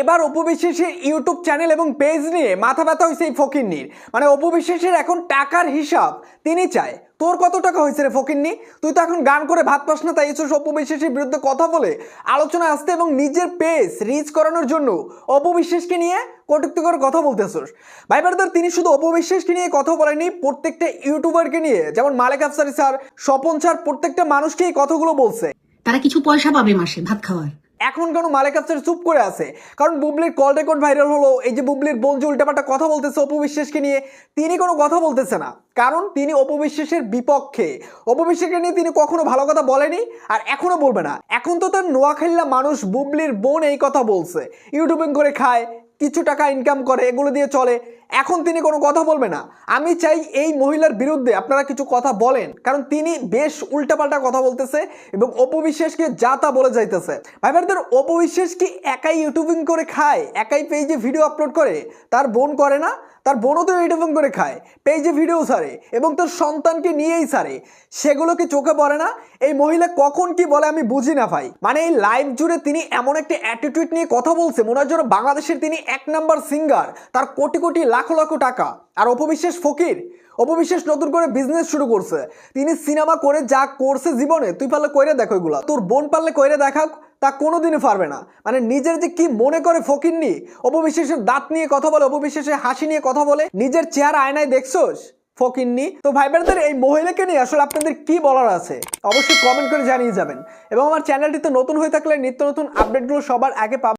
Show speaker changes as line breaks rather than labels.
এবার অপবিশ্বাসের YouTube channel এবং পেজ নিয়ে মাথা ব্যথা হয়েছে এই ফকিন্নির। মানে অপবিশ্বাসের এখন টাকার হিসাব তিনি চায়। তোর কত টাকা হয়েছে রে ফকিন্নি? তুই তো এখন গান করে ভাত পাস না, তাই এসব অপবিশ্বাসের বিরুদ্ধে কথা বলে আলোচনা আসতে এবং নিজের পেজ রিচ করানোর জন্য অপবিশ্বাসকে নিয়ে কটুক্তি করে কথা বলতেছোস। ভাই ব্রাদার তিনি শুধু অপবিশ্বাসকে নিয়ে কথা বলেনি প্রত্যেকটা ইউটিউবারকে নিয়ে, যেমন মালেক আফসারি স্যার, স্বপন স্যার, প্রত্যেকটা মানুষকে এই কথাগুলো বলছে।
তারা কিছু পয়সা পাবে মাসে ভাত খাওয়ার।
এখন কেন মালেক আফসার চুপ করে আছে? কারণ বুবলির কল রেকর্ড ভাইরাল হলো, এই যে বুবলির বোন যে উল্টাপাল্টা কথা বলতেছে অপবিশ্বাসকে নিয়ে, তিনি কোনো কথা বলতেছে না। কারণ তিনি অপবিশ্বাসের বিপক্ষে। অপবিশ্বাসকে নিয়ে তিনি কখনো ভালো কথা বলেনি আর এখনও বলবে না। এখন তো তার নোয়াখাল্লা মানুষ বুবলির বোন এই কথা বলছে। ইউটিউবিং করে খায় কিছু টাকা ইনকাম করে, এগুলো দিয়ে চলে। এখন তিনি কোনো কথা বলবে না। আমি চাই এই মহিলার বিরুদ্ধে আপনারা কিছু কথা বলেন। কারণ তিনি বেশ উল্টাপাল্টা কথা বলতেছে এবং অপবিশ্বাসকে যা তা বলে যাইতেছে। ভাই ভাইদের অপবিশ্বাস কি একাই ইউটিউবিং করে খায়? একাই পেজে ভিডিও আপলোড করে? তার বোন করে না? তার বোনও তো ইউটিউবিং করে খায়, পেজে ভিডিও সারে এবং তার সন্তানকে নিয়েই সারে সেগুলো কি চোখে পড়ে না। এই মহিলা কখন কি বলে আমি বুঝি না ভাই। মানে এই লাইভ জুড়ে তিনি এমন একটা অ্যাটিটিউড নিয়ে কথা বলছে, মনে হয় বাংলাদেশের তিনি এক নাম্বার সিঙ্গার তার কোটি কোটি লাখ লক্ষ টাকা। আর অপবিশ্বাস ফকির, অপবিশ্বাস নতুন করে বিজনেস শুরু করছে। তিনি সিনেমা করে যা করছে জীবনে, তুই পারলে কইরে দেখো এগুলা তোর বোন পারলে কইরে দেখাক। তা কোনো দিনই পারবে না। মানে নিজের যে কি মনে করে ফকিরনি অপবিশ্বাসের দাঁত নিয়ে কথা বলে অপবিশ্বাসের হাসি নিয়ে কথা বলে, নিজের চেহারা আয়নায় দেখছোস? ফকিরনি তো ভাই বোনদের এই মহিলাকে নিয়ে আসলে আপনাদের কি বলার আছে? অবশ্যই কমেন্ট করে জানিয়ে যাবেন। এবং আমার চ্যানেলটিতে নতুন হয়ে থাকলে নিত্য নতুন আপডেটগুলো সবার আগে